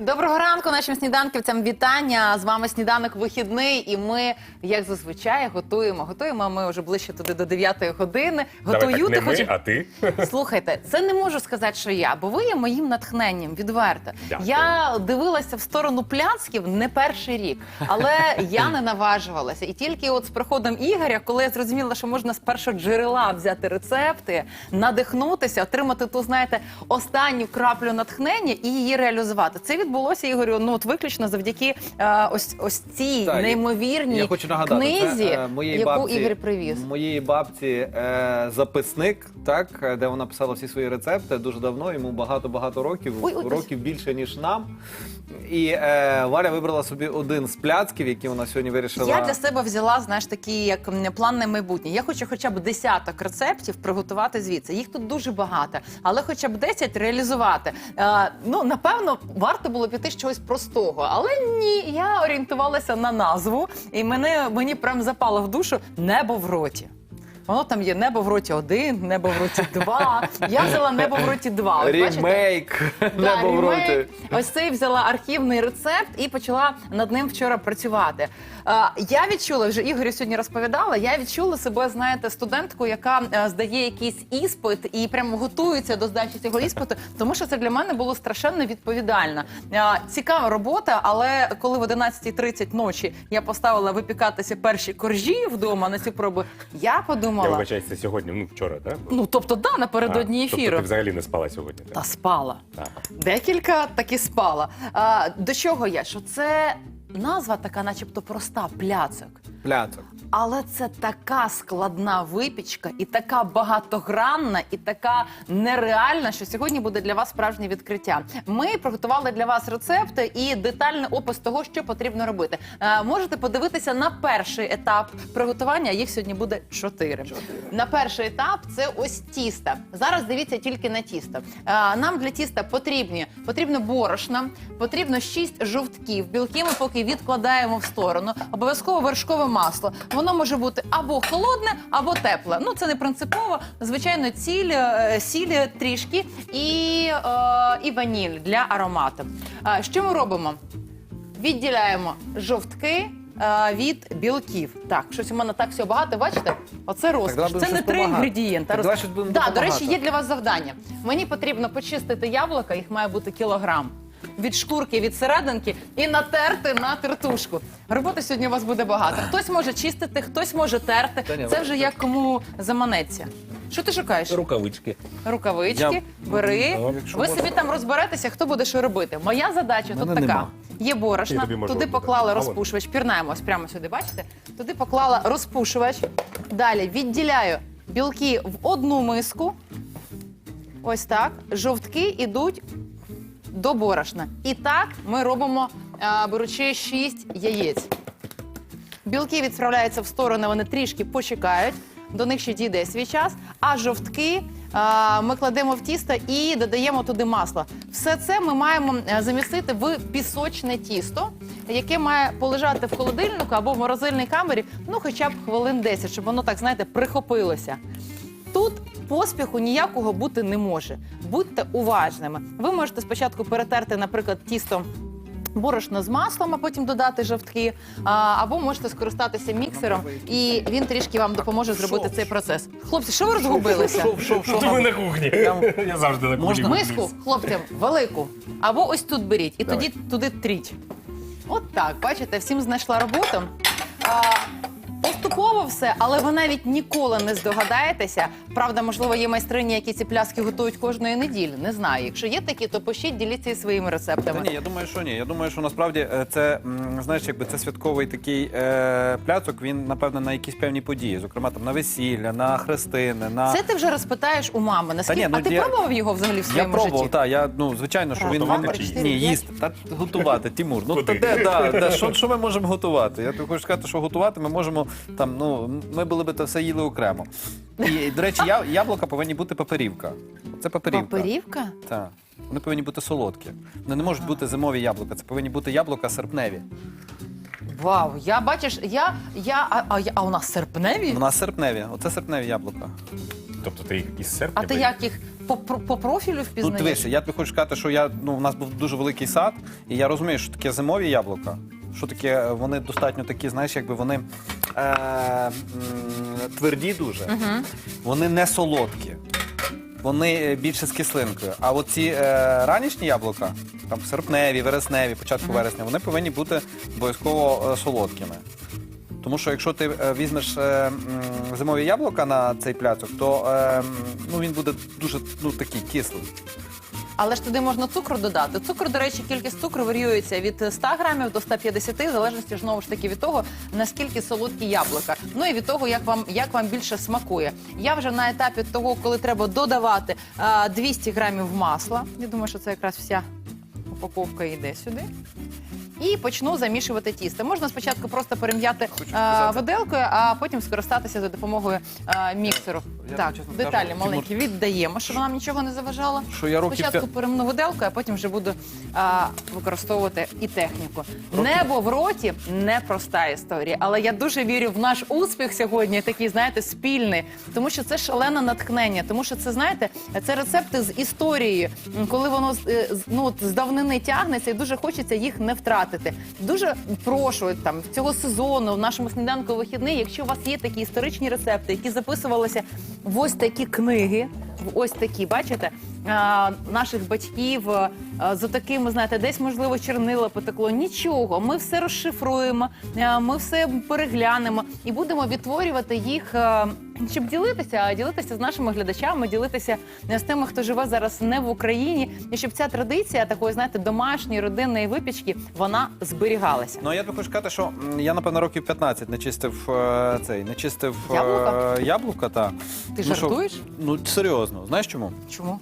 Доброго ранку нашим сніданківцям. Вітання з вами сніданок вихідний. І ми, як зазвичай, готуємо. Готуємо ми вже ближче туди до 9 години. Давай Готую так, не ми, хочу- а ти. Слухайте, це не можу сказати, що я, бо ви є моїм натхненням, відверто. Дякую. Я дивилася в сторону пляцків не перший рік, але я не наважувалася. І тільки от з приходом Ігоря, коли я зрозуміла, що можна з першого джерела взяти рецепти, надихнутися, отримати ту, знаєте, останню краплю натхнення і її реалізувати. Це відбулося Ігорю. Ну от виключно завдяки е, ось ось цій Так, неймовірній Я хочу нагадати, книзі, це, е, моєї яку бабці, Ігор привіз. Моєї бабці е, записник, так, е, де вона писала всі свої рецепти дуже давно, йому багато-багато років, Ой, ой, років більше, ніж нам. І е, Валя вибрала собі один з пляцків, які вона сьогодні вирішила. Я для себе взяла, знаєш, такі як м, план на майбутнє. Я хочу хоча б десяток рецептів приготувати звідси. Їх тут дуже багато, але хоча б 10 реалізувати. Е, ну напевно, варто було піти з чогось простого, але ні, я орієнтувалася на назву, і мене мені прям запало в душу небо в роті. Воно там є небо в роті один, небо в роті два. Я взяла небо в роті два. Бачите? Рімейк Да, небо в роті. ремейк. Ось цей взяла архівний рецепт і почала над ним вчора працювати. Е, я відчула вже Ігорю сьогодні розповідала. Я відчула себе, знаєте, студентку, яка е, здає якийсь іспит і прямо готується до здачі цього іспиту, тому що це для мене було страшенно відповідально. Е, цікава робота, але коли в 11.30 ночі я поставила випікатися перші коржі вдома на цю пробу, я Я вибачається, це сьогодні, ну вчора, так? Ну тобто, да, напередодні а, ефіру. ти взагалі не спала сьогодні. Та спала. А. Декілька таки спала. А, до чого я? Що це назва така, начебто проста пляцок. Пляцок. Але це така складна випічка, і така багатогранна, і така нереальна, що сьогодні буде для вас справжнє відкриття. Ми приготували для вас рецепти і детальний опис того, що потрібно робити. Е, можете подивитися на перший етап приготування. Їх сьогодні буде чотири. На перший етап це ось тісто. Зараз дивіться тільки на тісто. Е, нам для тіста потрібні потрібно борошна, потрібно 6 жовтків. Білки ми поки відкладаємо в сторону. Обов'язково вершкове масло. Воно може бути або холодне, або тепле. Ну це не принципово. Звичайно, ціль, е, сіль трішки і, е, і ваніль для аромату. Е, що ми робимо? Відділяємо жовтки. е, Від білків. Так, щось у мене так всього багато, бачите? Оце розкіш. Це не три інгредієнти. Так Роз- давай щось будемо да, до речі, є для вас завдання. Мені потрібно почистити яблука, їх має бути кілограм. Від шкурки, від серединки і натерти на тертушку. Роботи сьогодні у вас буде багато. Хтось може чистити, хтось може терти. Та ні, Це вже як кому заманеться. Що ти шукаєш? Рукавички. Рукавички, Я- бери. Ну, якщо Ви можна. собі там розберетеся, хто буде що робити. Моя задача тут Мене така: нема. є борошна, тобі можу туди поклала А, от. розпушувач. Пірнаємо ось прямо сюди, бачите? Туди поклала розпушувач. Далі відділяю білки в одну миску. Ось так. Жовтки йдуть до борошна. І так ми робимо, е, беручи 6 яєць. Білки відправляються в сторони, вони трішки почекають. До них ще дійде свій час. А жовтки ми кладемо в тісто і додаємо туди масло. Все це ми маємо е, замістити в пісочне тісто, яке має полежати в холодильнику або в морозильній камері, ну хоча б хвилин 10, щоб воно так, знаєте, прихопилося. Тут поспіху ніякого бути не може. Будьте уважними. Ви можете спочатку перетерти, наприклад, тісто. Борошно з маслом, а потім додати жовтки, а, або можете скористатися міксером, і він трішки вам допоможе зробити цей процес. Хлопці, що ви розгубилися? Шов, шов, шов. Що ви на кухні? Я завжди на кухні. Можна? Миску хлопцям велику, або ось тут беріть, і Давай. тоді туди тріть. От так, бачите, всім знайшла роботу. А, поступово все, але ви навіть ніколи не здогадаєтеся. Правда, можливо, є майстрині, які ці пляски готують кожної неділі. Не знаю. Якщо є такі, то пишіть, діліться і своїми рецептами. Та ні, я думаю, що ні. Я думаю, що насправді е, це м, знаєш, якби це святковий такий е, пляцок. Він напевно на якісь певні події, зокрема там на весілля, на хрестини, на Це ти вже розпитаєш у мами. Наскільки ні, ну, а ти я- пробував його взагалі в я своєму пробував. житті? Так, я ну звичайно, що Раз, він два, він- три, чотири, ні, п'ять. їсти та готувати. Тимур, ну Куди? та де, да, де, що, що ми можемо готувати? Я тобі хочу сказати, що готувати ми можемо там. Ну ми були би це все їли окремо. І до речі, я, яблука повинні бути паперівка. Це паперівка. Паперівка? Так. Вони повинні бути солодкі. Вони не можуть бути зимові яблука. Це повинні бути яблука серпневі. Вау, я бачиш, я, я, а, а, я- а у нас серпневі? У нас серпневі. Оце серпневі яблука. Тобто ти їх із серпня А ти як їх по, по, по профілю Ну, впізнаєш? дивися, я тобі хочу сказати, що я ну у нас був дуже великий сад, і я розумію, що таке зимові яблука. Що таке, вони достатньо такі, знаєш, якби вони е, м, тверді дуже, вони не солодкі, вони е, більше з кислинкою. А от ці е, ранішні яблука, там серпневі, вересневі, початку вересня, вони повинні бути обов'язково е, солодкими. Тому що якщо ти е, візьмеш е, м, зимові яблука на цей пляцок, то е, м, ну, він буде дуже ну, такий кислий. Але ж туди можна цукру додати. Цукор, до речі, кількість цукру варіюється від 100 грамів до 150, в залежності знову ж таки від того, наскільки солодкі яблука. Ну і від того, як вам, як вам більше смакує. Я вже на етапі того, коли треба додавати а, 200 грамів масла. Я думаю, що це якраз вся упаковка йде сюди. І почну замішувати тісто. Можна спочатку просто перем'яти Хочу а, виделкою, а потім скористатися за допомогою а, міксеру. Я, так, чесно деталі маленькі віддаємо, щоб нам нічого не заважало. Що я років Спочатку п'я- перемну виделкою, а потім вже буду а, використовувати і техніку. Небо в роті непроста історія, але я дуже вірю в наш успіх сьогодні, такий, знаєте, спільний, тому що це шалене натхнення, тому що це, знаєте, це рецепти з історією, м, коли воно з- е, з- ну, от з давнини тягнеться і дуже хочеться їх не втратити. Дуже прошу там цього сезону в нашому сніданку вихідний, якщо у вас є такі історичні рецепти, які записувалися в ось такі книги, в ось такі, бачите, наших батьків а, за такими, знаєте, десь можливо чернила потекло. Нічого, ми все розшифруємо, ми все переглянемо і будемо відтворювати їх, щоб ділитися, а ділитися з нашими глядачами, ділитися е, з тими, хто живе зараз не в Україні, і щоб ця традиція такої, знаєте, домашньої родинної випічки вона зберігалася. Ну я хочу сказати, що я напевно років 15 не чистив е, цей, не чистив е, Яблука? яблука та. Ти Ну, що- жартуєш? Ну серйозно, знаєш чому? Чому?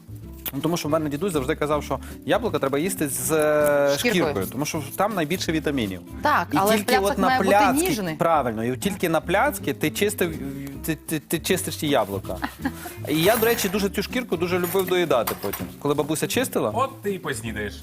Ну, тому що в мене дідусь завжди казав, що яблука треба їсти з е, Шкіркою. шкіркою, тому що там найбільше вітамінів. Так, І але от на має бути пляцки, ніжний. правильно, і тільки на пляцки ти чистив, ти, ти, ти чистиш ті яблука. І я, до речі, дуже цю шкірку дуже любив доїдати потім. Коли бабуся чистила, От ти і познідаєш.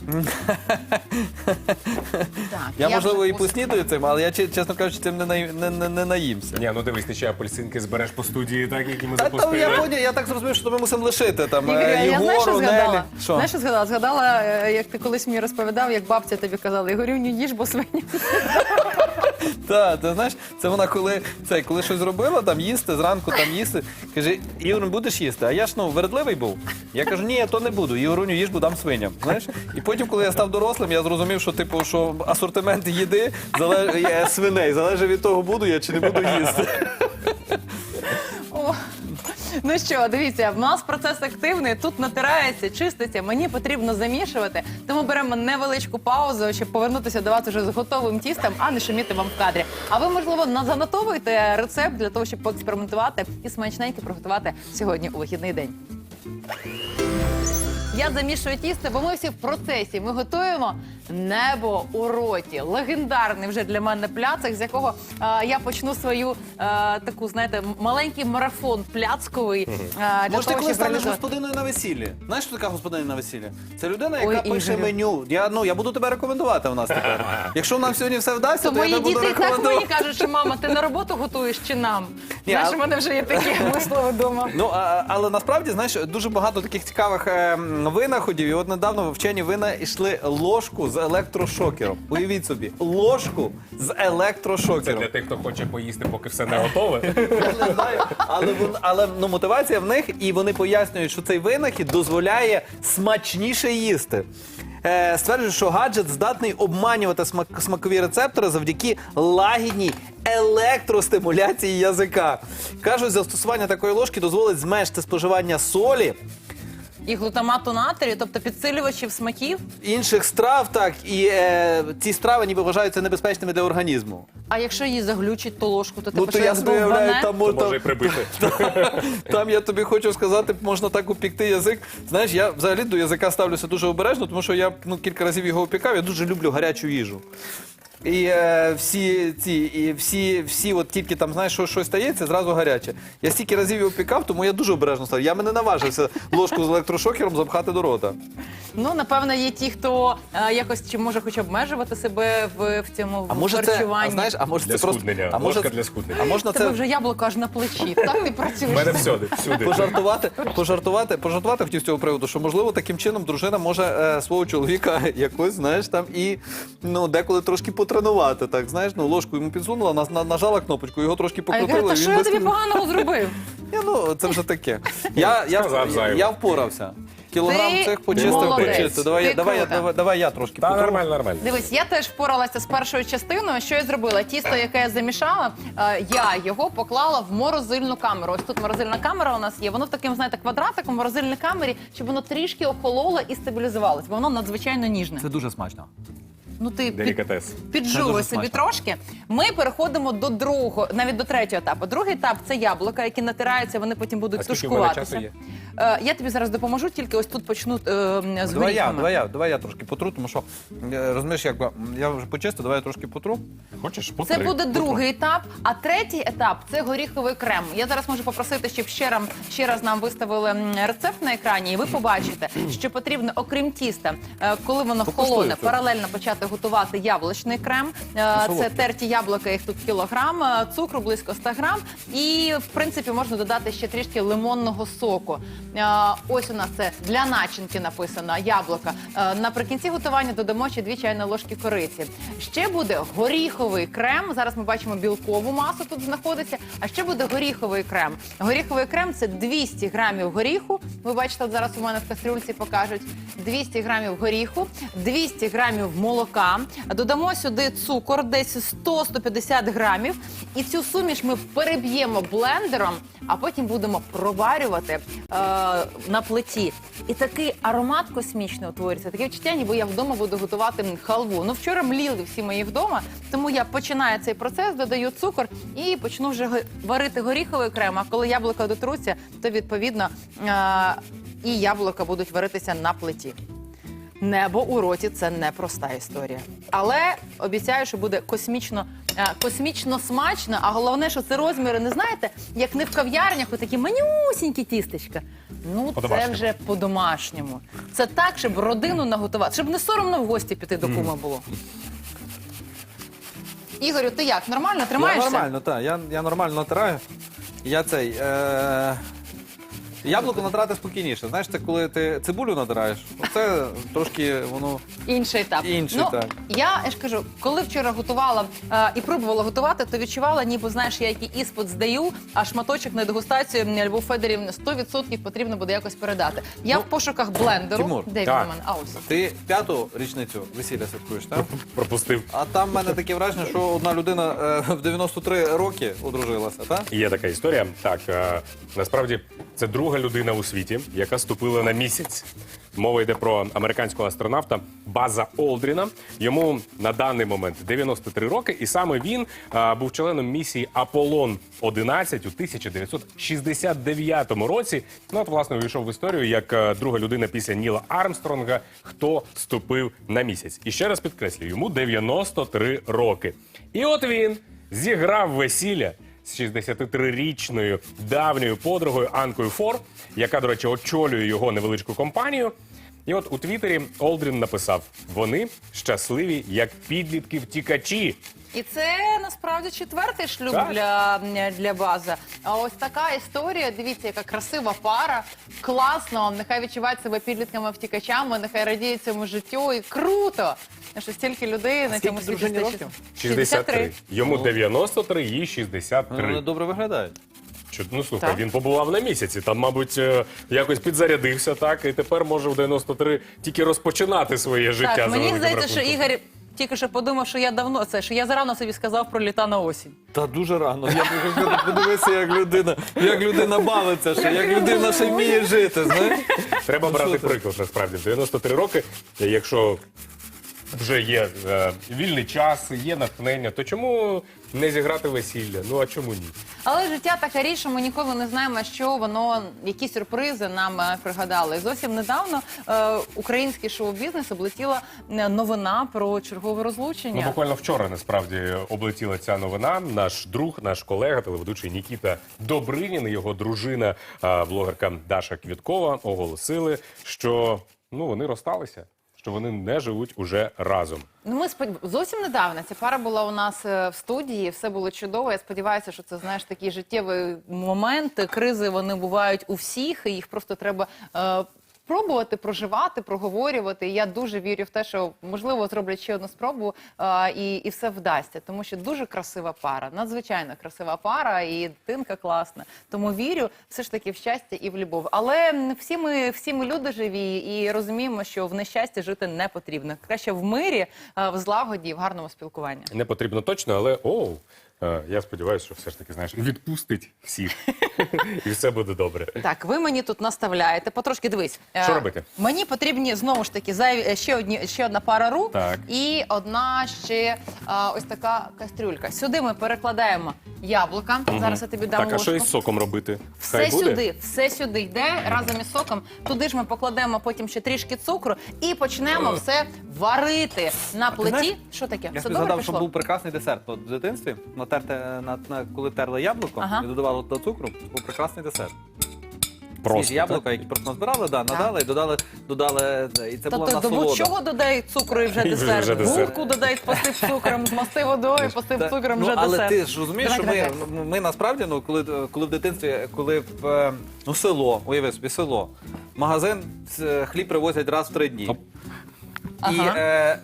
Так, я, можливо вже і поснідаю цим, але я че- чесно кажучи, цим не, наї- не, не, не наїмся. Ні, ну дивись, ти ще апельсинки збереш по студії, так, які ми Та там запустили. я поняв, я так зрозумів, що ми мусимо лишити там Ігор, е, я знаєш, що Єгору, згадала? Нелі. Що? Знаєш, що згадала? Згадала, е, як ти колись мені розповідав, як бабця тобі казала, Ігорюню, їж, бо свиня. Так, ти знаєш, це вона коли це коли щось зробила, там їсти, зранку там їсти. Каже, Ігор, будеш їсти? А я ж ну вередливий був. Я кажу, ні, то не буду. Ігоруню їж, бо дам свиням. Знаєш? І потім, коли я став дорослим, я зрозумів, що типу, що асортимент їди залеж... свиней залежить від того, буду я чи не буду їсти. Ну що, дивіться, в нас процес активний, тут натирається, чиститься, мені потрібно замішувати. Тому беремо невеличку паузу, щоб повернутися до вас уже з готовим тістом, а не шуміти вам в кадрі. А ви, можливо, назанотовуєте рецепт для того, щоб поекспериментувати і смачненько приготувати сьогодні у вихідний день. Я замішую тісто, бо ми всі в процесі. Ми готуємо небо у роті. Легендарний вже для мене пляцик, з якого е, я почну свою е, таку, знаєте, маленький марафон пляцковий. е, для Може, ти того, коли щоб станеш реалізувати. господиною на весіллі? Знаєш, що така господиня на весіллі? Це людина, яка Ой, пише Ігорю. меню. Я, ну, я буду тебе рекомендувати в нас тепер. Якщо нам сьогодні все вдасться, То то, я мої тебе буду діти і так мені рекомендувати. кажуть, що мама, ти на роботу готуєш чи нам? Ні, Знаєш, а- у мене вже є такі вислови вдома. Ну а, але насправді знаєш дуже багато таких цікавих е, винаходів. І от недавно вчені вина йшли ложку з електрошокером. Уявіть собі, ложку з Це електрошокером. для тих, хто хоче поїсти, поки все не готове. Я не знаю, але вон- але ну мотивація в них, і вони пояснюють, що цей винахід дозволяє смачніше їсти. Е, що гаджет здатний обманювати смак, смакові рецептори завдяки лагідній електростимуляції язика. Кажуть, застосування такої ложки дозволить зменшити споживання солі, І глутамату натрію, тобто підсилювачів смаків. інших страв, так і е, ці страви ніби вважаються небезпечними для організму. А якщо її заглючить ту ложку, то ти Ну то я собі уявляю, там, То мо- може і прибити. Там я тобі хочу сказати, можна так упікти язик. Знаєш, я взагалі до язика ставлюся дуже обережно, тому що я ну, кілька разів його опікав. Я дуже люблю гарячу їжу. І е, всі ці, і всі, всі, от тільки там знаєш, що щось стається, зразу гаряче. Я стільки разів його пікав, тому я дуже обережно став. Я мене наважився ложку з електрошокером запхати до рота. Ну, напевно, є ті, хто е, якось чи може хоч обмежувати себе в, в цьому А може це, харчуванні. а знаєш, а може Для це просто схуднення. а може, Ложка для схуднення. а можна Тебе це вже яблуко аж на плечі. Так ти У працюєш. мене всюди, всюди. пожартувати, пожартувати, пожартувати хотів з цього приводу, що можливо таким чином дружина може е, свого чоловіка якось, знаєш, там і ну деколи трошки потренувати. Так знаєш, ну ложку йому підсунула, на, на- нажала кнопочку, його трошки А я покрутила. кажу, та що я тобі поганого зробив? Я, ну, це вже таке. Я, я, Сказав я, зайве. впорався. Кілограм Ти цих почистив, молодець. почистив. Давай, я- Ти давай, я, давай, давай я трошки Та потру. нормально, нормально. Дивись, я теж впоралася з першою частиною. Що я зробила? Тісто, яке я замішала, е, я його поклала в морозильну камеру. Ось тут морозильна камера у нас є. Воно в таким, знаєте, квадратиком в морозильній камері, щоб воно трішки охололо і стабілізувалося, бо воно надзвичайно ніжне. Це дуже смачно. Ну ти Делікатес. Це піджули собі смачно. трошки. Ми переходимо до другого, навіть до третього етапу. Другий етап це яблука, які натираються, вони потім будуть А скільки в мене часу є? Е, я тобі зараз допоможу, тільки ось тут почну е, з Давай я, горіхами. давай я, давай я трошки потру, тому що е, розумієш, м, я вже почистив, давай я трошки потру. Хочеш? Це Потри. буде другий етап. А третій етап це горіховий крем. Я зараз можу попросити, щоб ще раз, ще раз нам виставили м, рецепт на екрані, і ви побачите, що потрібно, окрім тіста, е, коли воно Покуштуй холоне, паралельно почати готувати яблучний крем. Е, Це солодкий. терті яблука, їх тут кілограм, е, цукру близько 100 грам. І в принципі можна додати ще трішки лимонного соку. Е, Ось у нас це для начинки написано яблука. Е, Наприкінці готування додамо ще дві чайні ложки кориці. Ще буде горіховий крем. Зараз ми бачимо білкову масу тут знаходиться. А ще буде горіховий крем. Горіховий крем це 200 грамів горіху. Ви бачите, зараз у мене в кастрюльці покажуть 200 грамів горіху, 200 грамів молока. Додамо сюди цукор, десь 100-150 грамів. І цю суміш ми переб'ємо блендером, а потім будемо проварювати е, на плиті. І такий аромат космічний утворюється. Таке відчуття, ніби я вдома буду готувати халву. Ну вчора мліли всі мої вдома, тому я починаю цей процес, додаю цукор і почну вже варити горіховий крем. А коли яблука дотруться, то відповідно е, і яблука будуть варитися на плиті. Небо у роті це непроста історія. Але обіцяю, що буде космічно, е, космічно смачно. А головне, що це розміри, не знаєте, як не в кав'ярнях, отакі манюсінькі тістечка. Ну, це вже по-домашньому. Це так, щоб родину наготувати, щоб не соромно в гості піти до кума було. Ігорю, ти як? Нормально Я нормально, так. Я, я нормально натираю. Я цей. Е... Яблуко натирати спокійніше. Знаєш, це коли ти цибулю натираєш, це трошки воно. Інший етап. Інший, ну, так. Я, я ж кажу, коли вчора готувала е, і пробувала готувати, то відчувала, ніби знаєш, я який іспит здаю, а шматочок на дегустацію м, Любов Федорівни 100% потрібно буде якось передати. Я Ну, в пошуках блендеру. Тимур, Де він так. мене? А ось. Ти п'яту річницю весілля святкуєш, так? Пропустив. А там в мене таке враження, що одна людина е, в 93 роки одружилася, так? Є така історія. Так, е, насправді це друга людина у світі, яка ступила на місяць. Мова йде про американського астронавта База Олдріна. Йому на даний момент 93 роки, і саме він е, був членом місії Аполлон 11 у 1969 році. Ну от власне увійшов в історію як е, друга людина після Ніла Армстронга, хто ступив на місяць. І ще раз підкреслюю, йому 93 роки. І от він зіграв весілля з 63-річною давньою подругою Анкою Фор, яка, до речі, очолює його невеличку компанію. І от у Твіттері Олдрін написав: вони щасливі, як підлітки втікачі. І це насправді четвертий шлюб Так. для, для база. А ось така історія. Дивіться, яка красива пара. Класно. Нехай відчувають себе підлітками втікачами, нехай радіють цьому життю. І круто. Що стільки людей на цьому світі дружині стачить. років? 63. Йому 93, їй 63. Вони добре виглядають. Чу- Ну слухай, Так. він побував на місяці. Там, мабуть, е, якось підзарядився, так, і тепер може в 93 тільки розпочинати своє життя. Так, за мені великим здається, що рахунком. Ігор тільки що подумав, що я давно це, що я зарано собі сказав про літа на осінь. Та дуже рано. Я кажу, подивися, як людина, як людина бавиться, ще, як людина ще вміє жити. Знаєш? Треба Ну, брати приклад насправді. 93 роки, якщо вже є е, вільний час, є натхнення, то чому не зіграти весілля? Ну а чому ні? Але життя така річ, що ми ніколи не знаємо, що воно, які сюрпризи нам е, пригадали. Зовсім недавно е, український шоу-бізнес облетіла е, новина про чергове Ну, розлучення. буквально вчора насправді облетіла ця новина. Наш друг, наш колега, телеведучий Нікіта Добринін, і його дружина, а, блогерка Даша Квіткова, оголосили, що ну вони розсталися, що вони не живуть уже разом. Ну, ми сподів... зовсім недавно ця пара була у нас е, в студії, все було чудово. Я сподіваюся, що це знаєш такий життєвий момент. Кризи вони бувають у всіх, і їх просто треба. Е... Пробувати проживати, проговорювати. І я дуже вірю в те, що можливо зроблять ще одну спробу е, і, і все вдасться, тому що дуже красива пара, надзвичайно красива пара, і дитинка класна. Тому вірю все ж таки в щастя і в любов. Але всі ми, всі ми люди живі і розуміємо, що в нещасті жити не потрібно. Краще в мирі, е, в злагоді, в гарному спілкуванні. Не потрібно точно, але о, е, я сподіваюся, що все ж таки знаєш, відпустить всіх, і все буде добре. Так, ви мені тут наставляєте. Потрошки дивись. Е, Що робити? Мені потрібні знову ж таки зайві е, ще одні ще одна пара рук Так. і одна ще е, ось така кастрюлька. Сюди ми перекладаємо яблука. Зараз я тобі дам Так, а що із соком робити? Все Хай буде? сюди, все сюди йде разом із соком. Туди ж ми покладемо потім ще трішки цукру і почнемо все варити на плиті. знаєш, що таке? Я все добре згадав, що пішло? був прекрасний десерт. От в дитинстві, натерте, на, на, коли терли яблуко Ага. і додавали до цукру, був прекрасний десерт. Просто, Свіжі яблука, які просто назбирали, да, надали і додали, додали, це, і це була Тобто до насолода. будь-чого додають цукру і вже І десерт. вже десерт. Губку додають, посип цукром, змасти водою, посип Та- цукром, ну, вже але десерт. ти ж розумієш, що ми, ми насправді, ну коли, коли в дитинстві, коли в е, ну, село, уяви собі село, магазин е, хліб привозять раз в три дні. Оп. І е,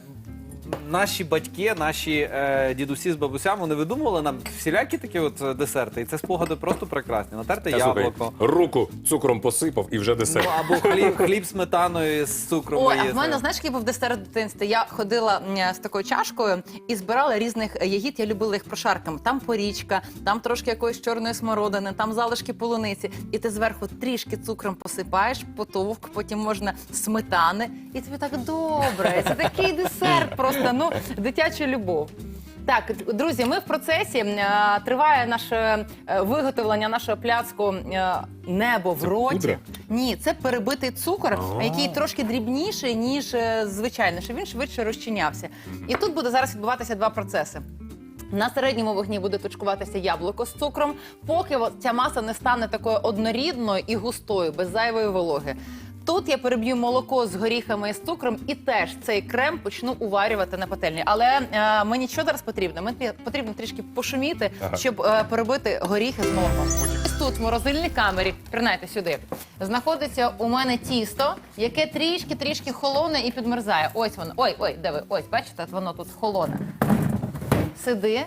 наші батьки, наші е, дідусі з бабусями, вони видумували нам всілякі такі от е, десерти. І це спогади просто прекрасні. Натерте Та, слухай, яблуко. руку цукром посипав і вже десерт. Ну, або хліб, хліб сметаною з цукром. Ой, а в мене знаєш, який був десерт в дитинстві? Я ходила м, з такою чашкою і збирала різних ягід. Я любила їх прошарками. Там порічка, там трошки якоїсь чорної смородини, там залишки полуниці. І ти зверху трішки цукром посипаєш, потовк, потім можна сметани, і тобі так добре. Це такий десерт, просто ну дитяча любов. Так, друзі, ми в процесі е, триває наше е, виготовлення нашого пляцку е, небо в роті. пудра? Ні, це перебитий цукор, який трошки дрібніший, ніж е, звичайно, щоб він швидше розчинявся. І тут буде зараз відбуватися два процеси. На середньому вогні буде точкуватися яблуко з цукром, поки от ця маса не стане такою однорідною і густою, без зайвої вологи. Тут я переб'ю молоко з горіхами і з цукром, і теж цей крем почну уварювати на пательні. Але е, мені що зараз потрібно? Мені потрібно трішки пошуміти, Ага. щоб е, перебити горіхи з молоком. Ось тут в морозильній камері, принайте сюди, знаходиться у мене тісто, яке трішки-трішки холоне і підмерзає. Ось воно. Ой, ой, де ви? Ось, бачите, воно тут холоне. Сиди,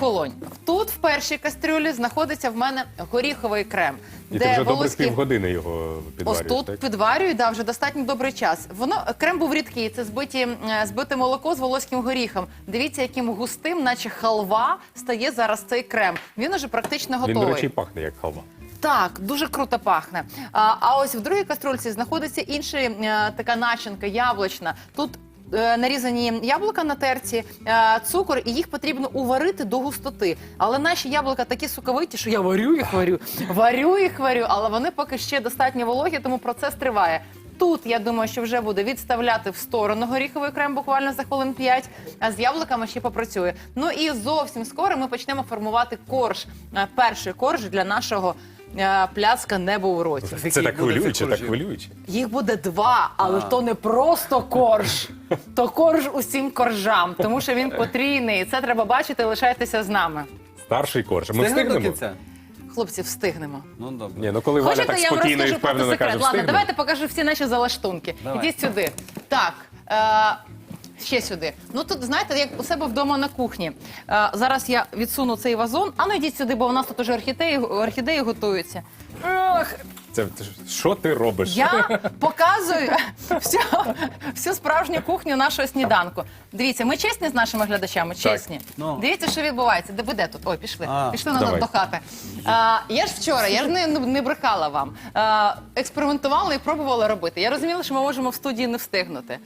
холонь. Тут в першій кастрюлі знаходиться в мене горіховий крем. І ти вже добре волоські- півгодини його Ось підварюєш, тут так? підварюю, да, вже достатньо добрий час. Воно крем був рідкий, це збиті, е, збите молоко з волоським горіхом. Дивіться, яким густим, наче халва, стає зараз цей крем. Він уже практично Він, готовий. до речі, і пахне як халва. Так, дуже круто пахне. А, а ось в другій каструльці знаходиться інша е, така начинка яблучна. Тут нарізані яблука на терці, е, цукор, і їх потрібно уварити до густоти. Але наші яблука такі соковиті, що я варю їх, варю, варю їх, варю, але вони поки ще достатньо вологі, тому процес триває. Тут я думаю, що вже буде відставляти в сторону горіховий крем буквально за хвилин 5, а з яблуками ще попрацює. Ну і зовсім скоро ми почнемо формувати корж, е, перший корж для нашого е, пляцка небо у роті. Це так хвилююче, так хвилююче. Їх буде два, але то не просто корж, то корж усім коржам, тому що він потрійний. Це треба бачити. Лишайтеся з нами. Старший корж. Ми Встигнемо до встигнемо? кінця? Хлопці, встигнемо. Ну добре. Ні, ну коли Валя Хочете, так я вам спокійно і розкажу про впевнено секрет? каже, Ладно, встигнемо. давайте покажу всі наші залаштунки. Давай. Ідіть сюди. Так. Е- Ще сюди. Ну тут знаєте, як у себе вдома на кухні. Е, зараз я відсуну цей вазон. А ну йдіть сюди, бо у нас тут уже орхідеї, орхідеї готуються. Ох, Це ж- що ти робиш? я показую всю, всю справжню кухню нашого сніданку. Дивіться, ми чесні з нашими глядачами, чесні. Ну. Дивіться, що відбувається. Де буде тут? Ой, пішли. А, пішли назад давай. до хати. А, я ж вчора, я ж не, ну, не брехала вам. А, експериментувала і пробувала робити. Я розуміла, що ми можемо в студії не встигнути.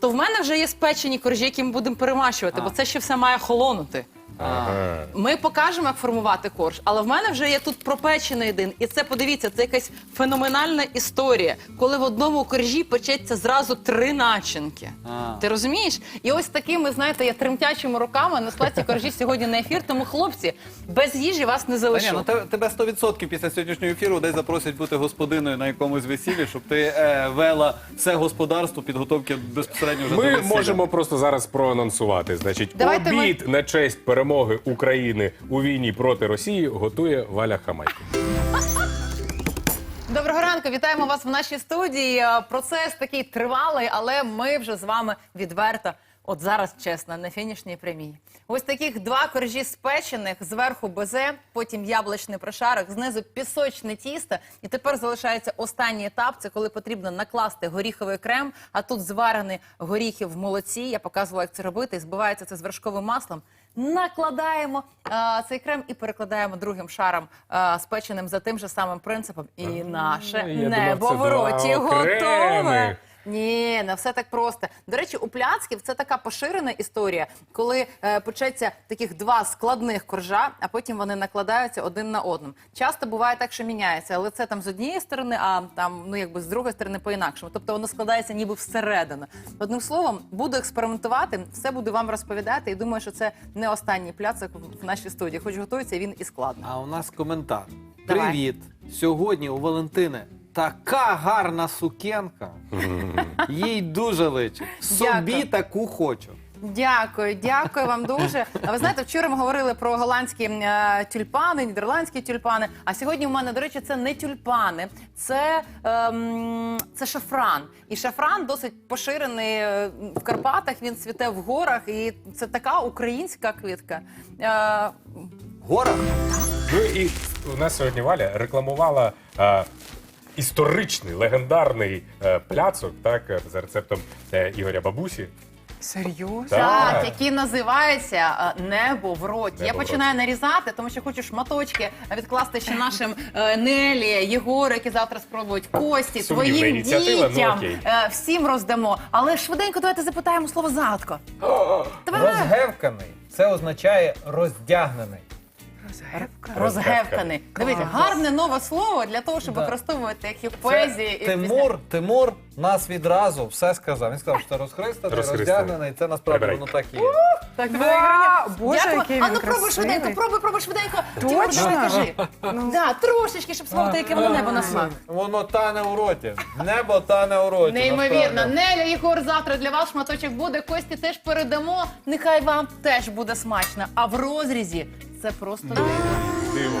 То в мене вже є спечені коржі, які ми будемо перемащувати, бо це ще все має холонути. Ага. Ми покажемо, як формувати корж, але в мене вже є тут пропечений один. І це подивіться, це якась феноменальна історія, коли в одному коржі печеться зразу три начинки. А. Ти розумієш? І ось такими, знаєте, я тремтячими руками несла ці коржі сьогодні на ефір. Тому, хлопці, без їжі вас не Та залишу. ну те- тебе 100% після сьогоднішнього ефіру десь запросять бути господиною на якомусь весіллі, щоб ти е, вела все господарство підготовки безпосередньо вже до Ми весілля. можемо просто зараз проанонсувати. Значить, Давайте ми- обід на честь перемоги України у війні проти Росії готує Валя Хамайко. Доброго ранку, вітаємо вас в нашій студії. Е, Процес такий тривалий, але ми вже з вами відверто. От зараз чесно, на фінішній прямій. Ось таких два коржі спечених, зверху безе, потім яблучний прошарок, знизу пісочне тісто. І тепер залишається останній етап. Це коли потрібно накласти горіховий крем. А тут зварений горіхи в молоці. Я показувала, як це робити. Збивається це з вершковим маслом. Накладаємо а, цей крем і перекладаємо другим шаром а, спеченим за тим же самим принципом. І наше я небо думав, в роті два готове. окремих. Ні, не все так просто. До речі, у пляцків це така поширена історія, коли е, печеться таких два складних коржа, а потім вони накладаються один на одному. Часто буває так, що міняється, але це там з однієї сторони, а там ну якби з другої сторони по-інакшому. Тобто воно складається ніби всередину. Одним словом, буду експериментувати, все буду вам розповідати. І думаю, що це не останній пляцок в нашій студії. Хоч готується він і складно. А у нас коментар. Давай. Привіт! Сьогодні у Валентини така гарна сукенка. Їй дуже личить. Собі Дякую. таку хочу. Дякую, дякую вам дуже. А ви знаєте, вчора ми говорили про голландські е, тюльпани, нідерландські тюльпани. А сьогодні в мене, до речі, це не тюльпани, це, ем, це шафран. І шафран досить поширений е, в Карпатах. Він цвіте в горах, і це така українська квітка. Е, Гора? Ну і у нас сьогодні Валя рекламувала е, історичний легендарний е, пляцок, так е, за рецептом е, Ігоря Бабусі. Серйозно? Так, Так. який називається е, небо в роті. Небо Я починаю нарізати, тому що хочу шматочки відкласти ще нашим е, Нелі, Єгору, які завтра спробують Кості, Сумнівна твоїм ініціатива, ну, дітям. окей. Е, всім роздамо. Але швиденько давайте запитаємо слово загадка. Давай. Розгевканий це означає роздягнений. Розгевканий. Дивіться, гарне нове слово для того, щоб Да. використовувати як і в поезії. і в Тимур, Тимур нас відразу все сказав. Він сказав, що це розхристаний, Розхристаний. роздягнений. Це насправді Прибирай. воно так і є. Так, Ва, Боже, Дякую. який а ну пробуй красивий. швиденько, пробуй, пробуй швиденько. Точно? кажи. Ну. Да, трошечки, щоб спробувати, яке воно небо на смак. Воно тане у роті. Небо тане у роті. Неймовірно. насправді. Неля, Єгор, завтра для вас шматочок буде. Кості теж передамо. Нехай вам теж буде смачно. А в розрізі це просто диво.